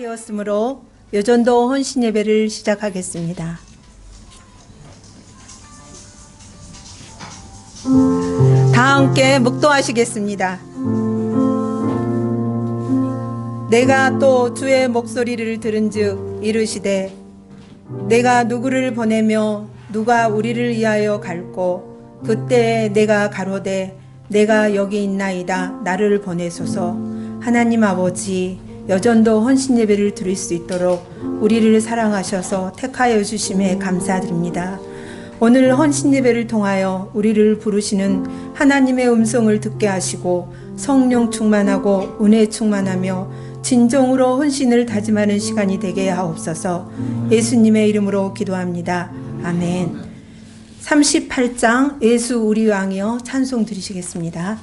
되었으므로 여전도 헌신 예배를 시작하겠습니다. 다 함께 묵도하시겠습니다. 내가 또 주의 목소리를 들은즉 이르시되 내가 누구를 보내며 누가 우리를 위하여 갈고 그때 내가 가로되 내가 여기 있나이다 나를 보내소서 하나님 아버지 여전도 헌신 예배를 드릴 수 있도록 우리를 사랑하셔서 택하여 주심에 감사드립니다. 오늘 헌신 예배를 통하여 우리를 부르시는 하나님의 음성을 듣게 하시고 성령 충만하고 은혜 충만하며 진정으로 헌신을 다짐하는 시간이 되게 하옵소서 예수님의 이름으로 기도합니다. 아멘. 38장 예수 우리 왕이여 찬송 드리시겠습니다.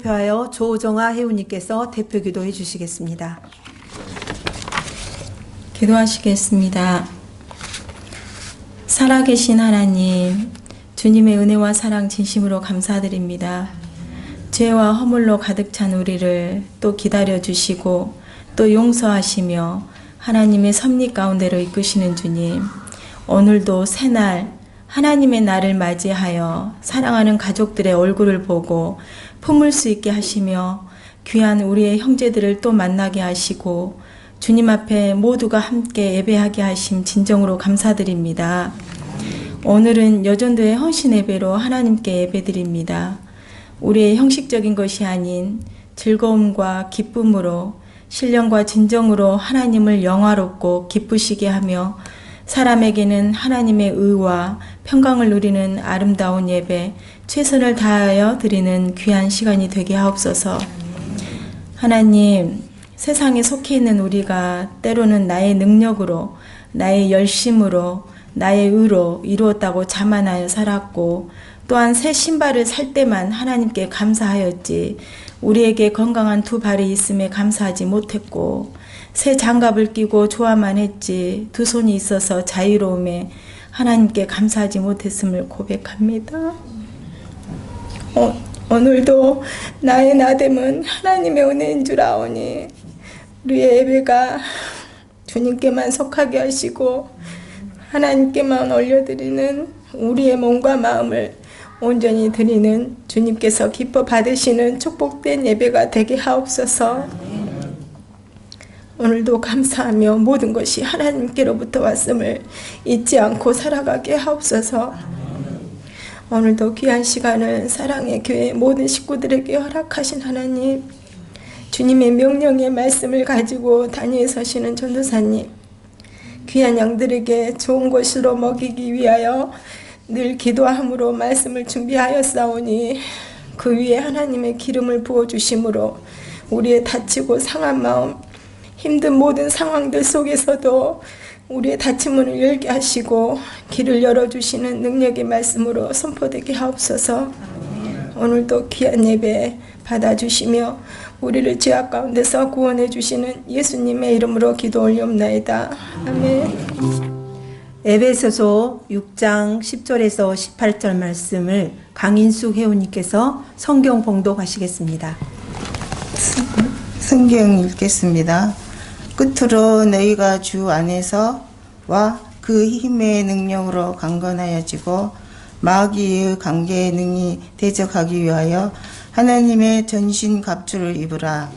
대표하여 조정아 회원님께서 대표 기도해 주시겠습니다. 기도하시겠습니다. 살아계신 하나님, 주님의 은혜와 사랑 진심으로 감사드립니다. 죄와 허물로 가득 찬 우리를 또 기다려 주시고 또 용서하시며 하나님의 섭리 가운데로 이끄시는 주님, 오늘도 새날 하나님의 날을 맞이하여 사랑하는 가족들의 얼굴을 보고 품을 수 있게 하시며 귀한 우리의 형제들을 또 만나게 하시고 주님 앞에 모두가 함께 예배하게 하심 진정으로 감사드립니다. 오늘은 여전도의 헌신 예배로 하나님께 예배드립니다. 우리의 형식적인 것이 아닌 즐거움과 기쁨으로 신령과 진정으로 하나님을 영화롭고 기쁘시게 하며 사람에게는 하나님의 의와 평강을 누리는 아름다운 예배, 최선을 다하여 드리는 귀한 시간이 되게 하옵소서. 하나님, 세상에 속해 있는 우리가 때로는 나의 능력으로, 나의 열심으로, 나의 의로 이루었다고 자만하여 살았고, 또한 새 신발을 살 때만 하나님께 감사하였지, 우리에게 건강한 두 발이 있음에 감사하지 못했고, 새 장갑을 끼고 좋아만 했지, 두 손이 있어서 자유로움에 하나님께 감사하지 못했음을 고백합니다. 어, 오늘도 나의 나됨은 하나님의 은혜인 줄 아오니 우리의 예배가 주님께만 속하게 하시고 하나님께만 올려드리는 우리의 몸과 마음을 온전히 드리는 주님께서 기뻐 받으시는 축복된 예배가 되게 하옵소서. 오늘도 감사하며 모든 것이 하나님께로부터 왔음을 잊지 않고 살아가게 하옵소서. 오늘도 귀한 시간을 사랑의 교회 모든 식구들에게 허락하신 하나님, 주님의 명령의 말씀을 가지고 단위에 서시는 전도사님, 귀한 양들에게 좋은 것으로 먹이기 위하여 늘 기도함으로 말씀을 준비하였사오니 그 위에 하나님의 기름을 부어 주심으로 우리의 다치고 상한 마음 힘든 모든 상황들 속에서도 우리의 닫힌 문을 열게 하시고 길을 열어주시는 능력의 말씀으로 선포되게 하옵소서 오늘도 귀한 예배 받아주시며 우리를 죄악 가운데서 구원해 주시는 예수님의 이름으로 기도 올리옵나이다. 아멘. 에베소서 6장 10절에서 18절 말씀을 강인숙 회원님께서 성경 봉독하시겠습니다. 성경 읽겠습니다. 끝으로 너희가 주 안에서와 그 힘의 능력으로 강건하여지고 마귀의 관계에 능히 대적하기 위하여 하나님의 전신 갑주를 입으라.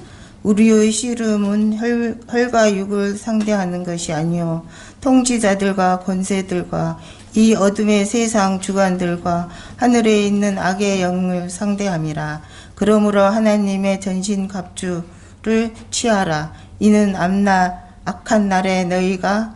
우리의 씨름은 혈, 혈과 육을 상대하는 것이 아니요 통치자들과 권세들과 이 어둠의 세상 주관들과 하늘에 있는 악의 영을 상대함이라. 그러므로 하나님의 전신 갑주를 취하라. 이는 앞나 악한 날에 너희가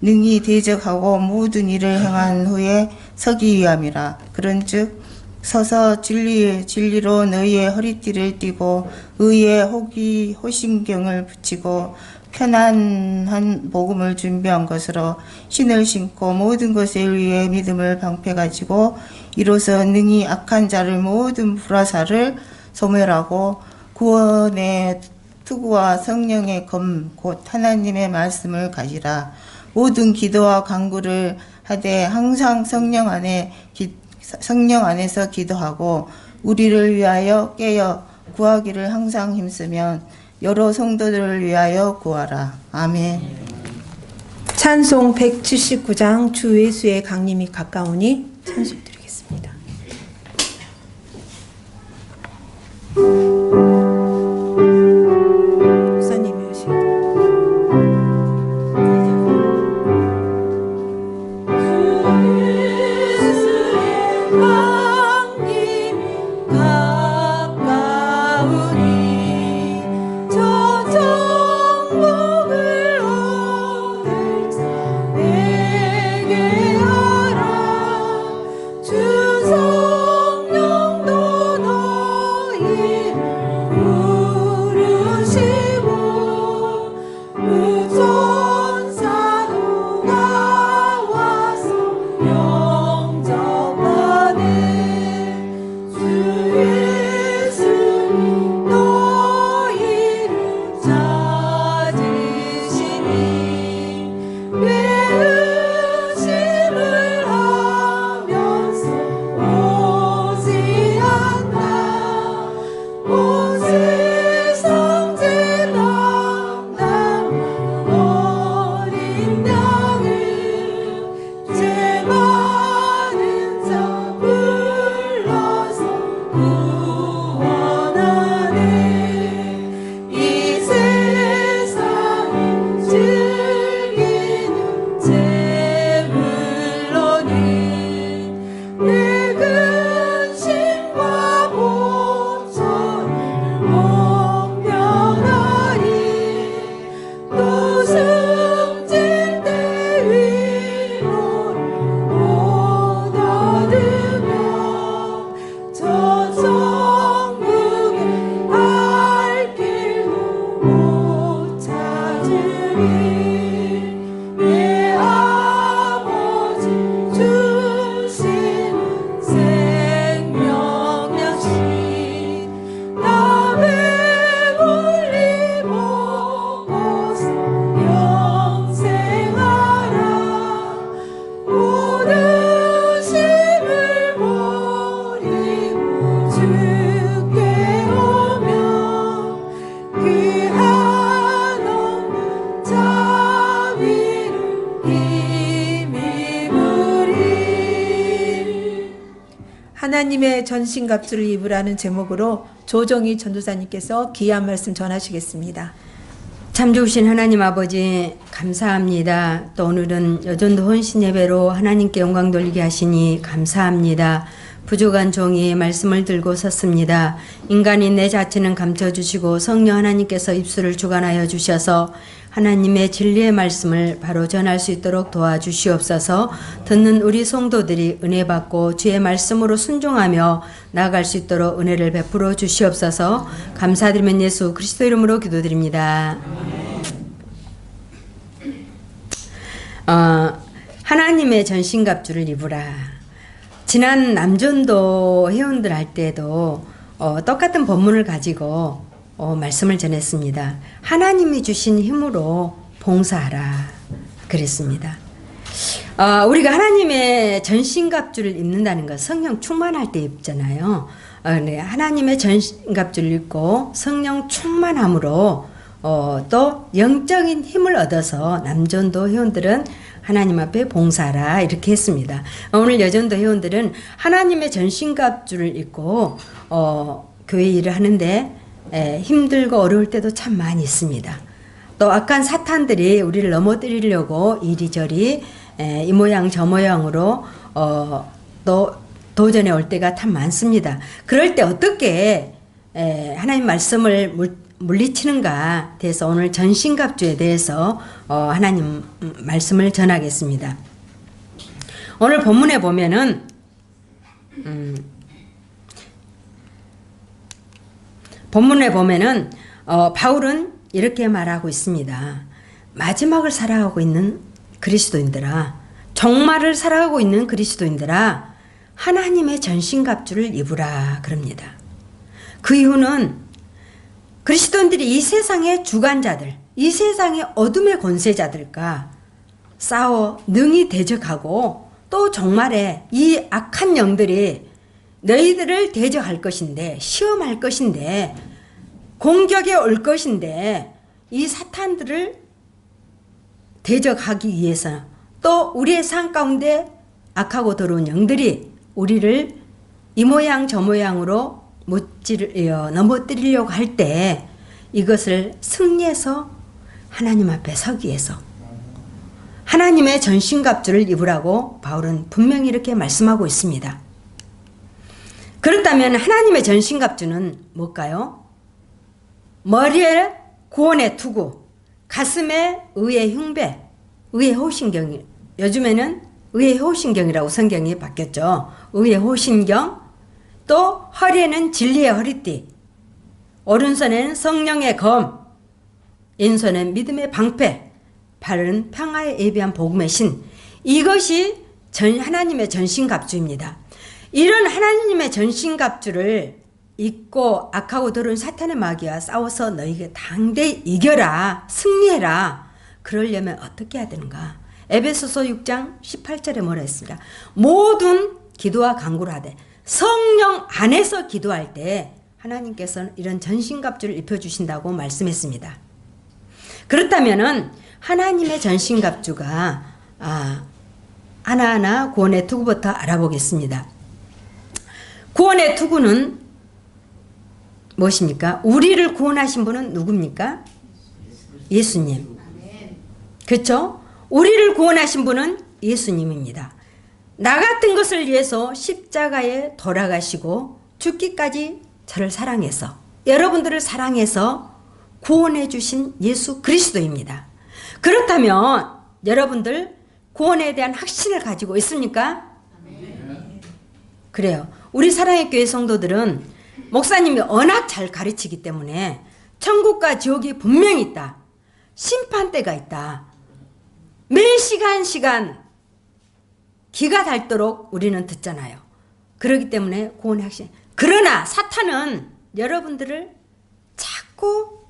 능히 대적하고 모든 일을 행한 후에 서기 위함이라. 그런즉 서서 진리의 진리로 너희의 허리띠를 띠고 의의 호기 호신경을 붙이고 편안한 복음을 준비한 것으로 신을 신고 모든 것을 위해 믿음을 방패 가지고 이로써 능히 악한 자를 모든 불화사를 소멸하고 구원의 투구와 성령의 검 곧 하나님의 말씀을 가지라 모든 기도와 간구를 하되 항상 성령 안에 기- 성령 안에서 기도하고 우리를 위하여 깨어 구하기를 항상 힘쓰면 여러 성도들을 위하여 구하라 아멘. 찬송 179장 주 예수의 강림이 가까우니 찬송 드리겠습니다. 하 나님의 전신갑주를 입으라는 제목으로 조정희 전도사님께서 귀한 말씀 전하시겠습니다. 참 좋으신 하나님 아버지 감사합니다. 또 오늘은 여전도 혼신 예배로 하나님께 영광 돌리게 하시니 감사합니다. 부족한 종이 말씀을 들고 섰습니다. 인간이 내 자체는 감춰주시고 성령 하나님께서 입술을 주관하여 주셔서 하나님의 진리의 말씀을 바로 전할 수 있도록 도와주시옵소서 듣는 우리 성도들이 은혜 받고 주의 말씀으로 순종하며 나아갈 수 있도록 은혜를 베풀어 주시옵소서 감사드리면 예수 그리스도 이름으로 기도드립니다. 어, 하나님의 전신갑주를 입으라. 지난 남전도 회원들 할 때도 어, 똑같은 본문을 가지고 어, 말씀을 전했습니다. 하나님이 주신 힘으로 봉사하라. 그랬습니다. 어, 우리가 하나님의 전신갑주를 입는다는 것 성령 충만할 때 입잖아요. 어, 네, 하나님의 전신갑주를 입고 성령 충만함으로 어, 또 영적인 힘을 얻어서 남전도 회원들은 하나님 앞에 봉사라 이렇게 했습니다. 오늘 여전도 회원들은 하나님의 전신갑주를 입고 어, 교회 일을 하는데 에, 힘들고 어려울 때도 참 많이 있습니다. 또 악한 사탄들이 우리를 넘어뜨리려고 이리저리 에, 이 모양 저 모양으로 어, 또 도전해 올 때가 참 많습니다. 그럴 때 어떻게 에, 하나님 말씀을 물, 물리치는가 대해서 오늘 전신갑주에 대해서 어, 하나님 음, 말씀을 전하겠습니다. 오늘 본문에 보면은 음, 본문에 보면은 어, 바울은 이렇게 말하고 있습니다. 마지막을 살아가고 있는 그리스도인들아, 종말을 살아가고 있는 그리스도인들아, 하나님의 전신갑주를 입으라 그럽니다. 그 이유는 그리스도인들이 이 세상의 주관자들, 이 세상의 어둠의 권세자들과 싸워 능히 대적하고 또 정말에 이 악한 영들이 너희들을 대적할 것인데 시험할 것인데 공격에 올 것인데 이 사탄들을 대적하기 위해서 또 우리의 삶 가운데 악하고 더러운 영들이 우리를 이 모양 저 모양으로 못지려 넘어뜨리려고 할 때 이것을 승리해서 하나님 앞에 서기 위해서 하나님의 전신갑주를 입으라고 바울은 분명히 이렇게 말씀하고 있습니다. 그렇다면 하나님의 전신갑주는 뭘까요? 머리에 구원의 투구, 가슴에 의의 흉배, 의의 호신경이 요즘에는 의의 호신경이라고 성경이 바뀌었죠. 의의 호신경, 또 허리에는 진리의 허리띠, 오른손에는 성령의 검, 왼손엔 믿음의 방패, 발은 평화에 예비한 복음의 신. 이것이 전 하나님의 전신갑주입니다. 이런 하나님의 전신갑주를 입고 악하고 더러운 사탄의 마귀와 싸워서 너에게 당대히 이겨라, 승리해라. 그러려면 어떻게 해야 되는가? 에베소서 6장 18절에 뭐라 했습니다. 모든 기도와 간구를 하되 성령 안에서 기도할 때 하나님께서는 이런 전신갑주를 입혀주신다고 말씀했습니다. 그렇다면은 하나님의 전신갑주가 아, 하나하나 구원의 투구부터 알아보겠습니다. 구원의 투구는 무엇입니까? 우리를 구원하신 분은 누굽니까? 예수님. 그렇죠? 우리를 구원하신 분은 예수님입니다. 나 같은 것을 위해서 십자가에 돌아가시고 죽기까지 저를 사랑해서 여러분들을 사랑해서 구원해 주신 예수 그리스도입니다. 그렇다면 여러분들 구원에 대한 확신을 가지고 있습니까? 그래요. 우리 사랑의 교회 성도들은 목사님이 워낙 잘 가르치기 때문에 천국과 지옥이 분명히 있다. 심판대가 있다. 매 시간 시간 기가 닳도록 우리는 듣잖아요. 그렇기 때문에 구원의 확신. 그러나 사탄은 여러분들을 자꾸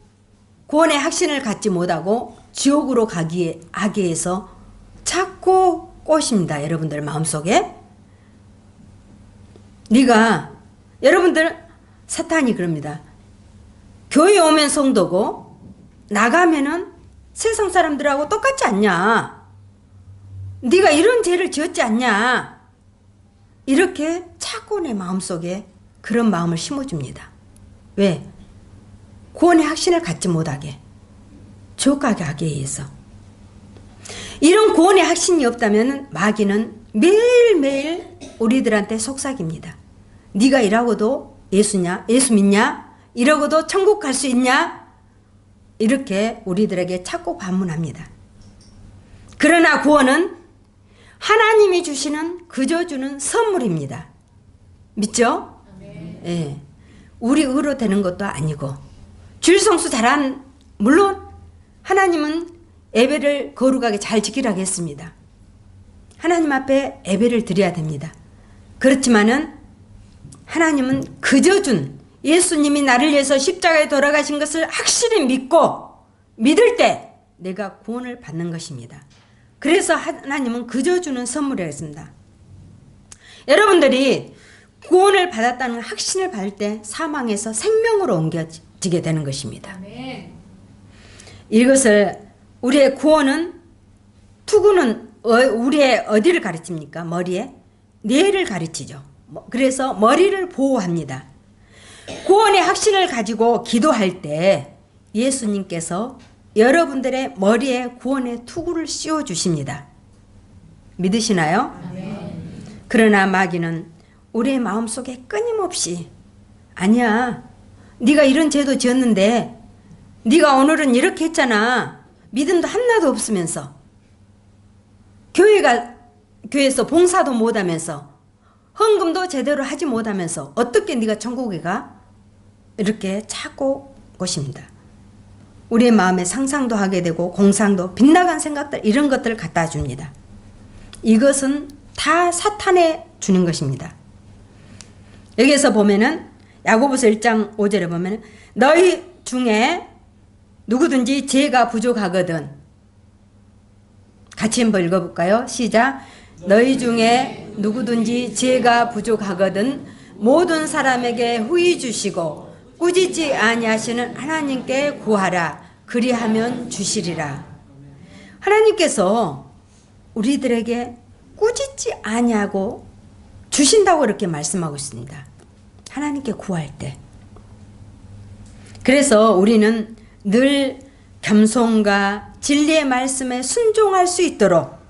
구원의 확신을 갖지 못하고 지옥으로 가기에 위해서 자꾸 꼬십니다. 여러분들 마음속에. 네가 여러분들 사탄이 그럽니다. 교회 오면 성도고 나가면은 세상 사람들하고 똑같지 않냐? 네가 이런 죄를 지었지 않냐? 이렇게 자꾸 내 마음속에 그런 마음을 심어줍니다. 왜? 구원의 확신을 갖지 못하게 가게 하기 위해서 이런 구원의 확신이 없다면 마귀는 매일매일 우리들한테 속삭입니다. 네가 이라고도 예수냐? 예수 믿냐? 이러고도 천국 갈 수 있냐? 이렇게 우리들에게 자꾸 반문합니다. 그러나 구원은 하나님이 주시는 그저 주는 선물입니다. 믿죠? 예. 우리 의로 되는 것도 아니고 줄성수 잘한 물론 하나님은 예배를 거룩하게 잘 지키라고 했습니다. 하나님 앞에 예배를 드려야 됩니다. 그렇지만은 하나님은 그저 준 예수님이 나를 위해서 십자가에 돌아가신 것을 확실히 믿고 믿을 때 내가 구원을 받는 것입니다. 그래서 하나님은 그저 주는 선물이었습니다. 여러분들이 구원을 받았다는 확신을 받을 때 사망에서 생명으로 옮겨지게 되는 것입니다. 이것을 우리의 구원은 투구는 어, 우리의 어디를 가르칩니까? 머리에 뇌를 가르치죠. 뭐, 그래서 머리를 보호합니다. 구원의 확신을 가지고 기도할 때 예수님께서 여러분들의 머리에 구원의 투구를 씌워 주십니다. 믿으시나요? 그러나 마귀는 우리의 마음속에 끊임없이 아니야. 네가 이런 죄도 지었는데 네가 오늘은 이렇게 했잖아. 믿음도 하나도 없으면서 교회가 교회에서 봉사도 못 하면서 헌금도 제대로 하지 못하면서 어떻게 네가 천국에 가? 이렇게 자꾸 것입니다. 우리의 마음에 상상도 하게 되고 공상도 빗나간 생각들 이런 것들을 갖다 줍니다. 이것은 다 사탄에 주는 것입니다. 여기에서 보면은 야고보서 1장 5절에 보면은 너희 중에 누구든지 죄가 부족하거든 같이 한번 읽어볼까요? 시작. 너희 중에 누구든지 죄가 부족하거든 모든 사람에게 후히 주시고 꾸짖지 아니하시는 하나님께 구하라. 그리하면 주시리라. 하나님께서 우리들에게 꾸짖지 아니하고 주신다고 이렇게 말씀하고 있습니다. 하나님께 구할 때. 그래서 우리는 늘 겸손과 진리의 말씀에 순종할 수 있도록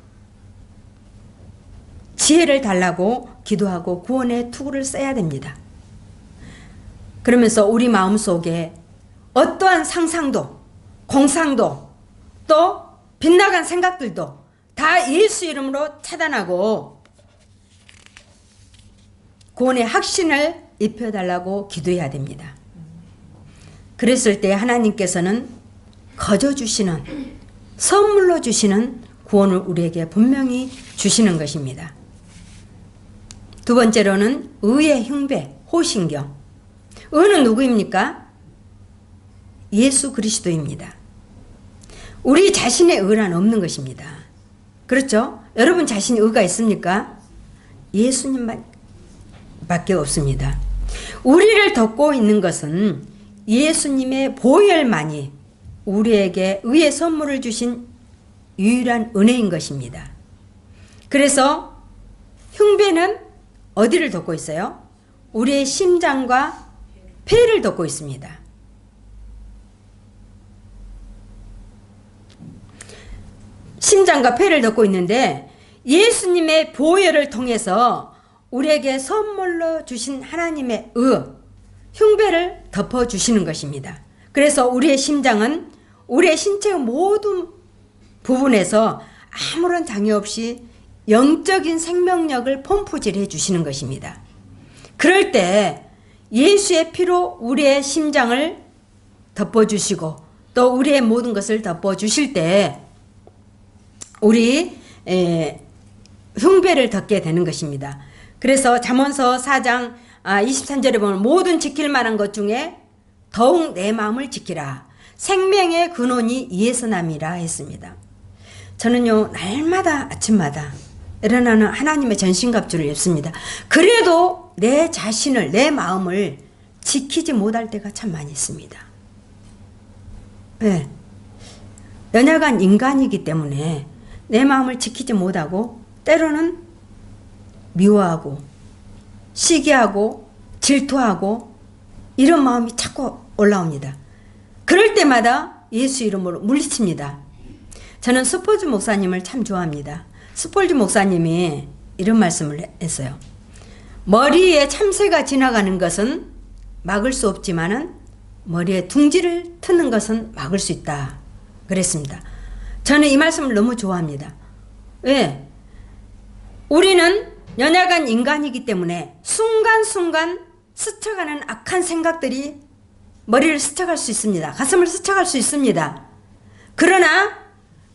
지혜를 달라고 기도하고 구원의 투구를 써야 됩니다. 그러면서 우리 마음 속에 어떠한 상상도, 공상도, 또 빗나간 생각들도 다 예수 이름으로 차단하고 구원의 확신을 입혀달라고 기도해야 됩니다. 그랬을 때 하나님께서는 거저 주시는 선물로 주시는 구원을 우리에게 분명히 주시는 것입니다. 두 번째로는 의의 흉배, 호신경. 의는 누구입니까? 예수 그리스도입니다. 우리 자신의 의란 없는 것입니다. 그렇죠? 여러분 자신이 의가 있습니까? 예수님만 밖에 없습니다. 우리를 덮고 있는 것은 예수님의 보혈만이 우리에게 의의 선물을 주신 유일한 은혜인 것입니다. 그래서 흉배는 어디를 덮고 있어요? 우리의 심장과 폐를 덮고 있습니다. 심장과 폐를 덮고 있는데 예수님의 보혈을 통해서 우리에게 선물로 주신 하나님의 의, 흉배를 덮어 주시는 것입니다. 그래서 우리의 심장은 우리의 신체의 모든 부분에서 아무런 장애 없이 영적인 생명력을 펌프질해 주시는 것입니다. 그럴 때 예수의 피로 우리의 심장을 덮어 주시고 또 우리의 모든 것을 덮어 주실 때 우리 에, 흉배를 덮게 되는 것입니다. 그래서 잠언서 4장 23절에 보면 모든 지킬 만한 것 중에 더욱 내 마음을 지키라. 생명의 근원이 이에서 남이라 했습니다. 저는요 날마다 아침마다 일어나는 하나님의 전신갑주를 입습니다. 그래도 내 자신을 내 마음을 지키지 못할 때가 참 많이 있습니다. 네. 연약한 인간이기 때문에 내 마음을 지키지 못하고 때로는 미워하고 시기하고 질투하고 이런 마음이 자꾸 올라옵니다. 그럴 때마다 예수 이름으로 물리칩니다. 저는 스포즈 목사님을 참 좋아합니다. 스폴지 목사님이 이런 말씀을 했어요. 머리에 참새가 지나가는 것은 막을 수 없지만은 머리에 둥지를 트는 것은 막을 수 있다. 그랬습니다. 저는 이 말씀을 너무 좋아합니다. 왜? 우리는 연약한 인간이기 때문에 순간순간 스쳐가는 악한 생각들이 머리를 스쳐갈 수 있습니다. 가슴을 스쳐갈 수 있습니다. 그러나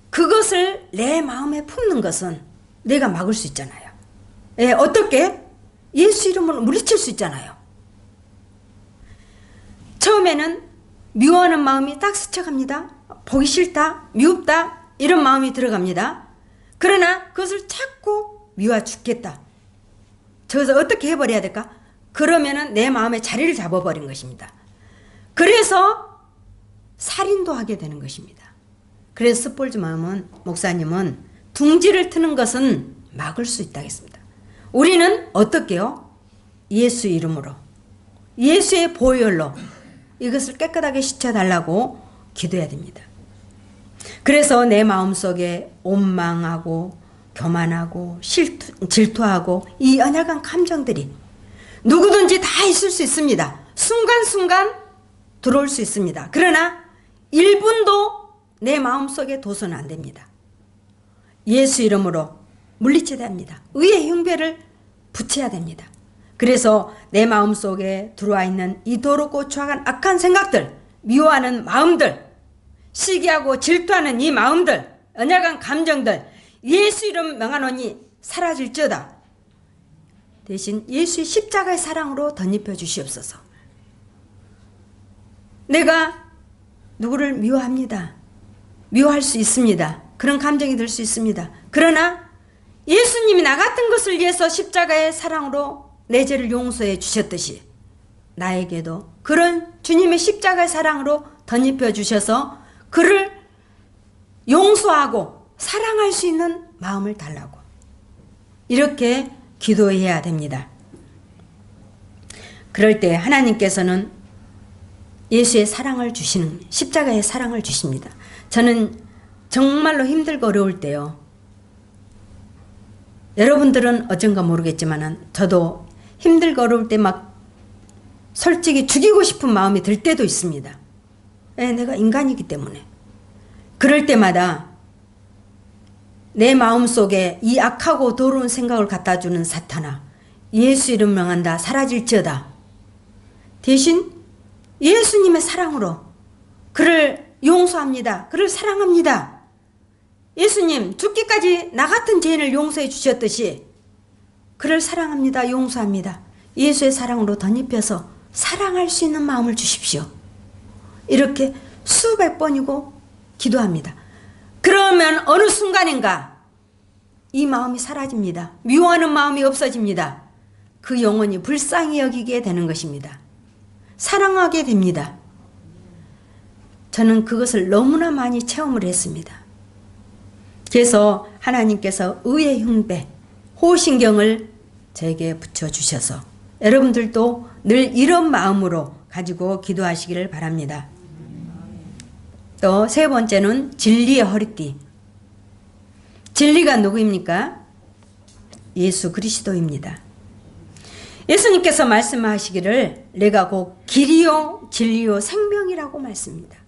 그것을 내 마음에 품는 것은 내가 막을 수 있잖아요. 예, 어떻게? 예수 이름으로 물리칠 수 있잖아요. 처음에는 미워하는 마음이 딱 스쳐갑니다. 보기 싫다, 미웁다, 이런 마음이 들어갑니다. 그러나 그것을 찾고 미워 죽겠다. 저것을 어떻게 해버려야 될까? 그러면은 내 마음에 자리를 잡아버린 것입니다. 그래서 살인도 하게 되는 것입니다. 그래서 스폴즈 마음은 목사님은 둥지를 트는 것은 막을 수 있다 했습니다. 우리는 어떻게요? 예수 이름으로 예수의 보혈로 이것을 깨끗하게 씻어달라고 기도해야 됩니다. 그래서 내 마음속에 원망하고 교만하고 실투, 질투하고 이 연약한 감정들이 누구든지 다 있을 수 있습니다. 순간순간 들어올 수 있습니다. 그러나 1분도 내 마음속에 둬서는 안 됩니다. 예수 이름으로 물리쳐야 됩니다. 의의 흉배를 붙여야 됩니다. 그래서 내 마음속에 들어와 있는 이 더럽고 추악한 악한 생각들, 미워하는 마음들, 시기하고 질투하는 이 마음들, 언약한 감정들, 예수 이름 명하노니 사라질지어다. 대신 예수의 십자가의 사랑으로 덧입혀 주시옵소서. 내가 누구를 미워합니다. 미워할 수 있습니다. 그런 감정이 들 수 있습니다. 그러나 예수님이 나 같은 것을 위해서 십자가의 사랑으로 내 죄를 용서해 주셨듯이 나에게도 그런 주님의 십자가의 사랑으로 덧입혀 주셔서 그를 용서하고 사랑할 수 있는 마음을 달라고 이렇게 기도해야 됩니다. 그럴 때 하나님께서는 예수의 사랑을 주시는 십자가의 사랑을 주십니다. 저는 정말로 힘들고 어려울 때요. 여러분들은 어쩐가 모르겠지만은 저도 힘들고 어려울 때 막 솔직히 죽이고 싶은 마음이 들 때도 있습니다. 예, 내가 인간이기 때문에. 그럴 때마다 내 마음 속에 이 악하고 더러운 생각을 갖다 주는 사탄아, 예수 이름 명한다, 사라질지어다. 대신 예수님의 사랑으로 그를 용서합니다. 그를 사랑합니다. 예수님, 죽기까지 나 같은 죄인을 용서해 주셨듯이 그를 사랑합니다. 용서합니다. 예수의 사랑으로 덧입혀서 사랑할 수 있는 마음을 주십시오. 이렇게 수백 번이고 기도합니다. 그러면 어느 순간인가 이 마음이 사라집니다. 미워하는 마음이 없어집니다. 그 영혼이 불쌍히 여기게 되는 것입니다. 사랑하게 됩니다. 저는 그것을 너무나 많이 체험을 했습니다. 그래서 하나님께서 의의 흉배, 호신경을 저에게 붙여주셔서 여러분들도 늘 이런 마음으로 가지고 기도하시기를 바랍니다. 또 세 번째는 진리의 허리띠. 진리가 누구입니까? 예수 그리스도입니다. 예수님께서 말씀하시기를 내가 곧 길이요 진리요 생명이라고 말씀입니다.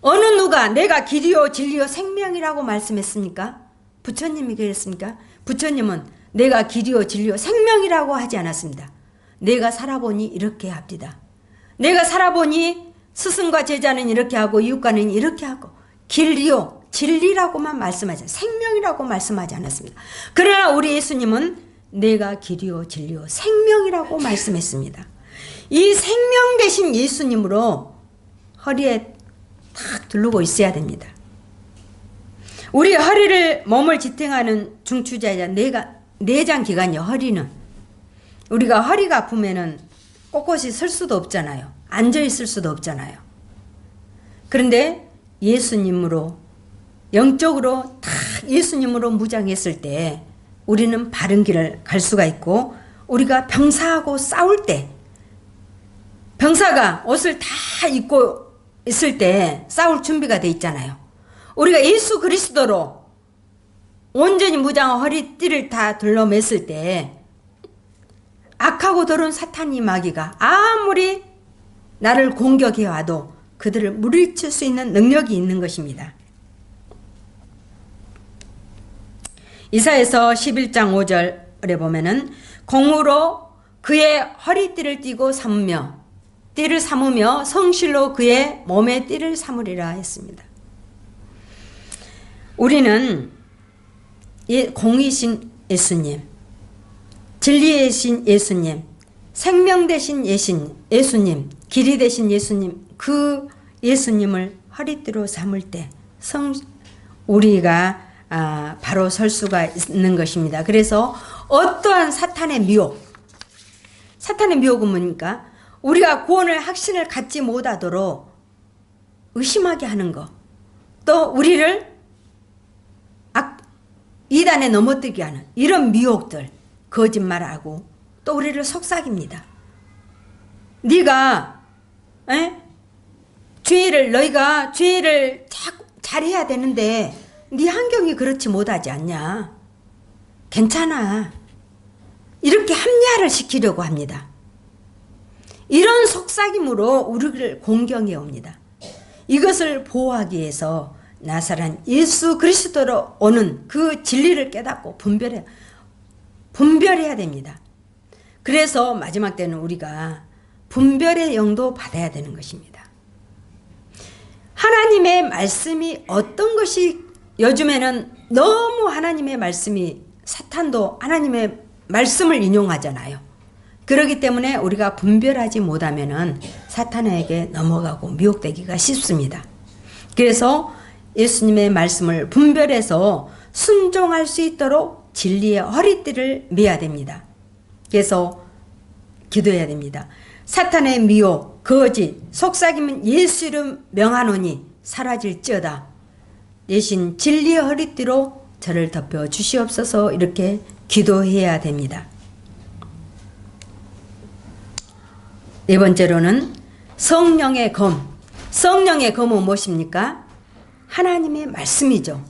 어느 누가 내가 길이요 진리요 생명이라고 말씀했습니까? 부처님이 그랬습니까? 부처님은 내가 길이요 진리요 생명이라고 하지 않았습니다. 내가 살아보니 이렇게 합니다. 내가 살아보니 스승과 제자는 이렇게 하고 이웃과는 이렇게 하고 길이요 진리라고만 말씀하지 생명이라고 말씀하지 않았습니다. 그러나 우리 예수님은 내가 길이요 진리요 생명이라고 말씀했습니다. 이 생명 대신 예수님으로 허리에 탁 두르고 있어야 됩니다. 우리 허리를 몸을 지탱하는 중추자자 내가 내장 기관이요 허리는 우리가 허리가 아프면은 꼿꼿이 설 수도 없잖아요. 앉아 있을 수도 없잖아요. 그런데 예수님으로 영적으로 다 예수님으로 무장했을 때 우리는 바른 길을 갈 수가 있고 우리가 병사하고 싸울 때 병사가 옷을 다 입고 있을 때 싸울 준비가 돼 있잖아요. 우리가 예수 그리스도로 온전히 무장한 허리띠를 다 둘러맸을 때 악하고 더러운 사탄이 마귀가 아무리 나를 공격해 와도 그들을 물리칠 수 있는 능력이 있는 것입니다. 이사에서 11장 5절에 보면은 공으로 그의 허리띠를 띠고 삼으며 띠를 삼으며 성실로 그의 몸에 띠를 삼으리라 했습니다. 우리는 예, 공이신 예수님, 진리이신 예수님, 생명 되신 예신, 예수님, 길이 되신 예수님, 그 예수님을 허리띠로 삼을 때 성, 우리가 아, 바로 설 수가 있는 것입니다. 그래서 어떠한 사탄의 미혹, 사탄의 미혹은 뭡니까? 우리가 구원을 확신을 갖지 못하도록 의심하게 하는 것, 또 우리를 악, 이단에 넘어뜨게 하는 이런 미혹들, 거짓말하고 또 우리를 속삭입니다. 네가 에? 죄를 너희가 죄를 자꾸 잘해야 되는데 네 환경이 그렇지 못하지 않냐? 괜찮아. 이렇게 합리화를 시키려고 합니다. 이런 속삭임으로 우리를 공경해 옵니다. 이것을 보호하기 위해서 나사란 예수 그리스도로 오는 그 진리를 깨닫고 분별해 분별해야 됩니다. 그래서 마지막 때는 우리가 분별의 영도 받아야 되는 것입니다. 하나님의 말씀이 어떤 것이 요즘에는 너무 하나님의 말씀이 사탄도 하나님의 말씀을 인용하잖아요. 그렇기 때문에 우리가 분별하지 못하면은 사탄에게 넘어가고 미혹되기가 쉽습니다. 그래서 예수님의 말씀을 분별해서 순종할 수 있도록 진리의 허리띠를 매야 됩니다. 그래서 기도해야 됩니다. 사탄의 미혹, 거짓, 속삭임은 예수 이름 명하노니 사라질지어다. 대신 진리의 허리띠로 저를 덮여 주시옵소서 이렇게 기도해야 됩니다. 네 번째로는 성령의 검. 성령의 검은 무엇입니까? 하나님의 말씀이죠.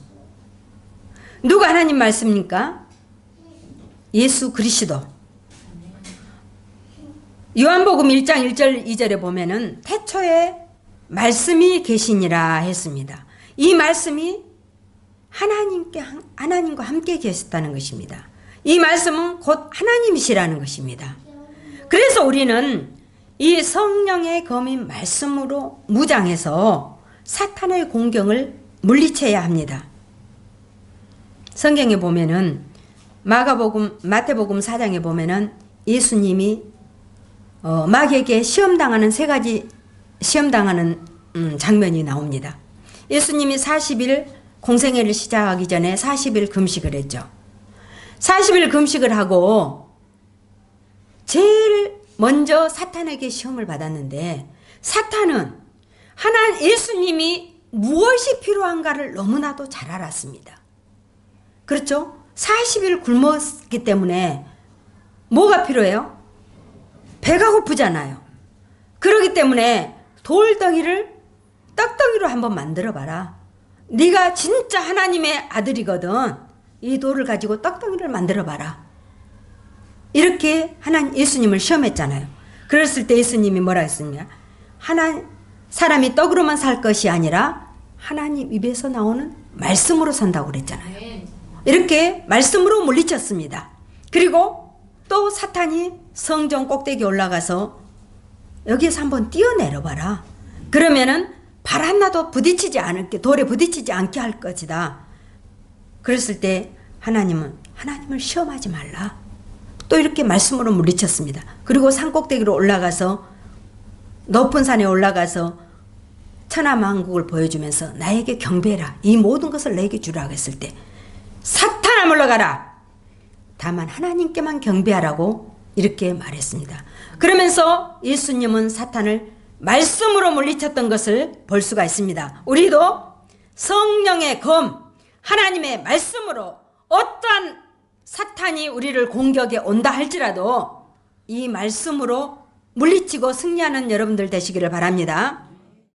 누가 하나님 말씀입니까? 예수 그리스도. 요한복음 1장 1절 2절에 보면은 태초에 말씀이 계시니라 했습니다. 이 말씀이 하나님께 하나님과 함께 계셨다는 것입니다. 이 말씀은 곧 하나님이시라는 것입니다. 그래서 우리는 이 성령의 검인 말씀으로 무장해서 사탄의 공경을 물리쳐야 합니다. 성경에 보면은 마가복음 마태복음 4장에 보면은 예수님이 어, 마귀에게 시험당하는 세 가지 시험당하는 음, 장면이 나옵니다. 예수님이 40일 공생애를 시작하기 전에 40일 금식을 했죠. 40일 금식을 하고 제일 먼저 사탄에게 시험을 받았는데 사탄은 하나 예수님이 무엇이 필요한가를 너무나도 잘 알았습니다. 그렇죠? 40일 굶었기 때문에 뭐가 필요해요? 배가 고프잖아요. 그러기 때문에 돌덩이를 떡덩이로 한번 만들어 봐라. 네가 진짜 하나님의 아들이거든. 이 돌을 가지고 떡덩이를 만들어 봐라. 이렇게 하나님 예수님을 시험했잖아요. 그랬을 때 예수님이 뭐라 했습니까? 하나 사람이 떡으로만 살 것이 아니라 하나님 입에서 나오는 말씀으로 산다고 그랬잖아요. 이렇게 말씀으로 물리쳤습니다. 그리고 또 사탄이 성전 꼭대기 올라가서 여기에서 한번 뛰어내려 봐라. 그러면은 발 하나도 부딪히지 않을게 돌에 부딪히지 않게 할 것이다. 그랬을 때 하나님은 하나님을 시험하지 말라. 또 이렇게 말씀으로 물리쳤습니다. 그리고 산 꼭대기로 올라가서 높은 산에 올라가서 천하만국을 보여주면서 나에게 경배해라. 이 모든 것을 내게 주라고 했을 때 사탄아 물러가라. 다만 하나님께만 경배하라고 이렇게 말했습니다. 그러면서 예수님은 사탄을 말씀으로 물리쳤던 것을 볼 수가 있습니다. 우리도 성령의 검, 하나님의 말씀으로 어떠한 사탄이 우리를 공격에 온다 할지라도 이 말씀으로 물리치고 승리하는 여러분들 되시기를 바랍니다.